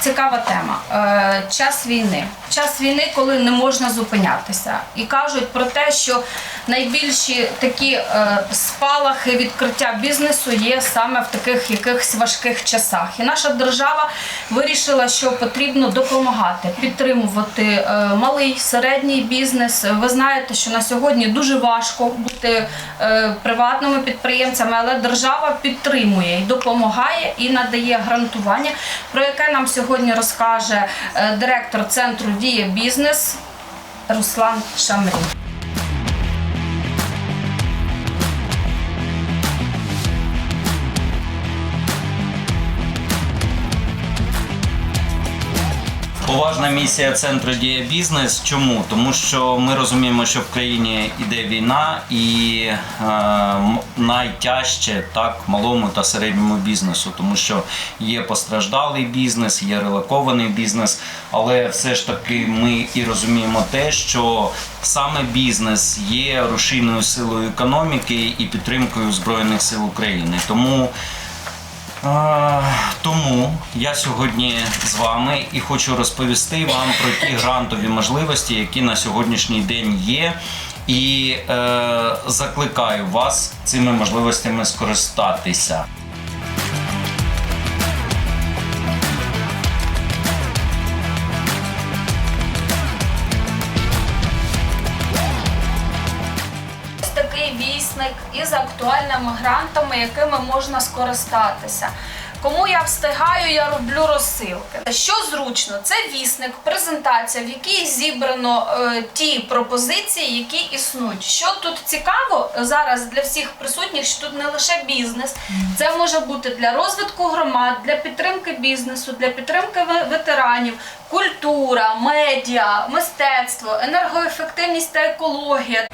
цікава тема. Е, час війни. Час війни, коли не можна зупинятися. І кажуть про те, що найбільші такі е, спалахи відкриття бізнесу є саме в таких якихось важких часах. І наша держава вирішила, що потрібно допомагати, підтримувати е, малий середній бізнес. Ви знаєте, що на сьогодні дуже важко бути е, приватними підприємцями, але держава підтримує і допомагає і надає грантування, про яке нам сьогодні розкаже е, директор центру Дія бізнес Руслан Шамрій. Поважна місія центру діє бізнес. Чому? Тому що ми розуміємо, що в країні йде війна, і е, найтяжче так малому та середньому бізнесу, тому що є постраждалий бізнес, є релокований бізнес, але все ж таки ми і розуміємо те, що саме бізнес є рушійною силою економіки і підтримкою збройних сил України. Тому Тому я сьогодні з вами і хочу розповісти вам про ті грантові можливості, які на сьогоднішній день є. І е, закликаю вас цими можливостями скористатися. Вісник із актуальними грантами, якими можна скористатися. Кому я встигаю, я роблю розсилки. Що зручно, це вісник, презентація, в якій зібрано е, ті пропозиції, які існують. Що тут цікаво зараз для всіх присутніх, що тут не лише бізнес, це може бути для розвитку громад, для підтримки бізнесу, для підтримки ветеранів, культура, медіа, мистецтво, енергоефективність та екологія.